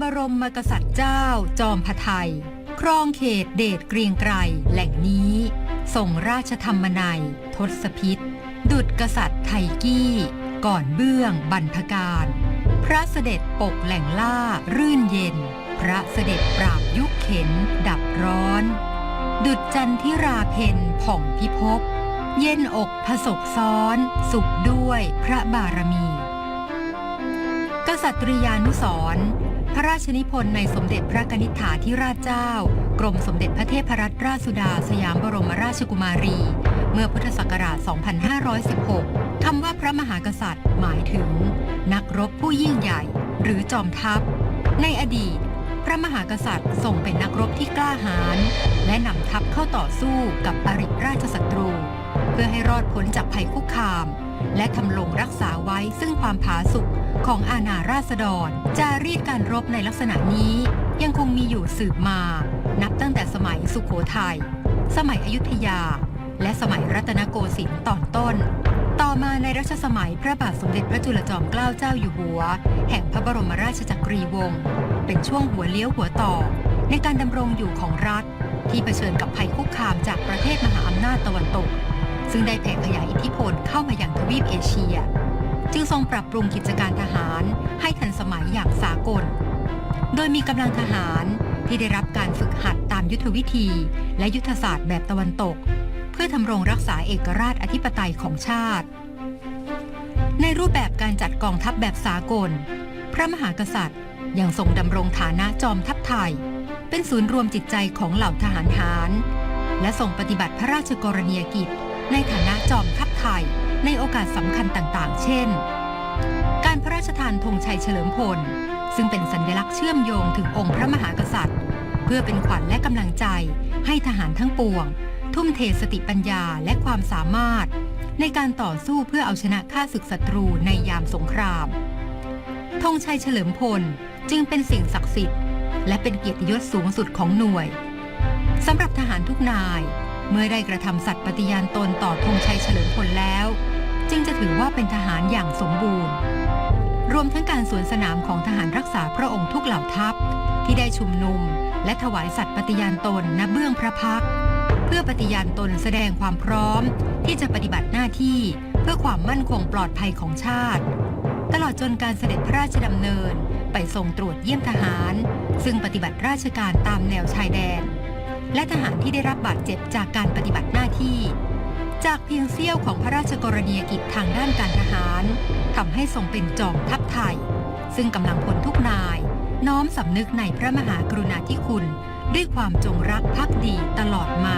บรมมกษัตริย์เจ้าจอมพระไทยครองเขตเดชเกรียงไกรแหล่งนี้ส่งราชธรรมนัยทศพิษ ดุจกษัตริย์ไทยกี้ ก่อนเบื้องบรรพการ พระเสด็จปกแหล่งล่ารื่นเย็น พระเสด็จปราบยุคเข็น ดับร้อน ดุจจันทิราเพนผ่องพิภพเย็นอกผสกซ้อน สุขด้วยพระบารมี กษัตริยานุสร พระราชนิพนธ์ในสมเด็จพระกนิษฐาธิราชเจ้า กรมสมเด็จพระเทพรัตนราชสุดาสยามบรมราชกุมารี เมื่อพุทธศักราช 2516 คำว่าพระมหากษัตริย์หมายถึง นักรบผู้ยิ่งใหญ่ หรือจอมทัพ ในอดีต พระมหากษัตริย์ทรงเป็นนักรบที่กล้าหาญและนำทัพเข้าต่อสู้กับอริราชศัตรู เพื่อให้รอดพ้นจากภัยคุกคาม และทำลงรักษาไว้ซึ่งความผาสุกของอาณาราษฎร จารีตการรบในลักษณะนี้ยังคงมีอยู่สืบมา นับตั้งแต่สมัยสุขโขทยัย สมัยอยุธยา และสมัยรัตนโกสินทร์ตอนต้น ต่อมาในรัชสมัยพระบาทสมเด็จพระจุลจอมเกล้าเจ้าอยู่หัว แห่งพระบรมราชจักรีวงศ์ เป็นช่วงหัวเลี้ยวหัวต่อ ในการดำรงอยู่ของรัฐ ที่เผชิญกับภัยคุกคามจากประเทศมหาอำนาจตะวันตก ซึ่งได้แผ่ขยายอิทธิพลเข้ามาอย่างทวีปเอเชีย จึงทรงปรับปรุงกิจการทหารให้ทันสมัยอย่างสากล โดยมีกำลังทหารที่ได้รับการฝึกหัดตามยุทธวิธี และยุทธศาสตร์แบบตะวันตก เพื่อทำรงรักษาเอกราชอธิปไตยของชาติ ในรูปแบบการจัดกองทัพแบบสากล พระมหากษัตริย์ยังทรงดำรงฐานะจอมทัพไทย เป็นศูนย์รวมจิตใจของเหล่าทหารหาร และทรงปฏิบัติพระราชกรณียกิจ ในฐานะจอมทัพไทย ในโอกาสสำคัญต่างๆ เช่น การพระราชทานธงชัยเฉลิมพล ซึ่งเป็นสัญลักษณ์เชื่อมโยงถึงองค์พระมหากษัตริย์ เพื่อเป็นขวัญและกำลังใจให้ทหารทั้งปวง ทุ่มเทสติปัญญาและความสามารถ ในการต่อสู้เพื่อเอาชนะข้าศึกศัตรูในยามสงครามธงชัยเฉลิมพลจึงเป็นสิ่งศักดิ์สิทธิ์ และเป็นเกียรติยศสูงสุดของหน่วยสำหรับทหารทุกนาย เมื่อได้กระทำสัตย์ปฏิญาณตนต่อธงชัยเฉลิมพลแล้ว จึงจะถือว่าเป็นทหารอย่างสมบูรณ์ รวมทั้งการสวนสนามของทหารรักษาพระองค์ทุกเหล่าทัพ ที่ได้ชุมนุม และถวายสัตย์ปฏิญาณตนณเบื้องพระพัก เพื่อปฏิญาณตนแสดงความพร้อม ที่จะปฏิบัติหน้าที่เพื่อความมั่นคงปลอดภัยของชาติ ตลอดจนการเสด็จพระราชดำเนินไปทรงตรวจเยี่ยมทหาร ซึ่งปฏิบัติราชการตามแนวชายแดน และทหารที่ได้รับบาดเจ็บจากการปฏิบัติหน้าที่ จากเพียงเสี้ยวของพระราชกรณียกิจทางด้านการทหารทำให้ทรงเป็นจอมทัพไทย ซึ่งกำลังพลทุกนาย น้อมสำนึกในพระมหากรุณาธิคุณ ด้วยความจงรักภักดีตลอดมา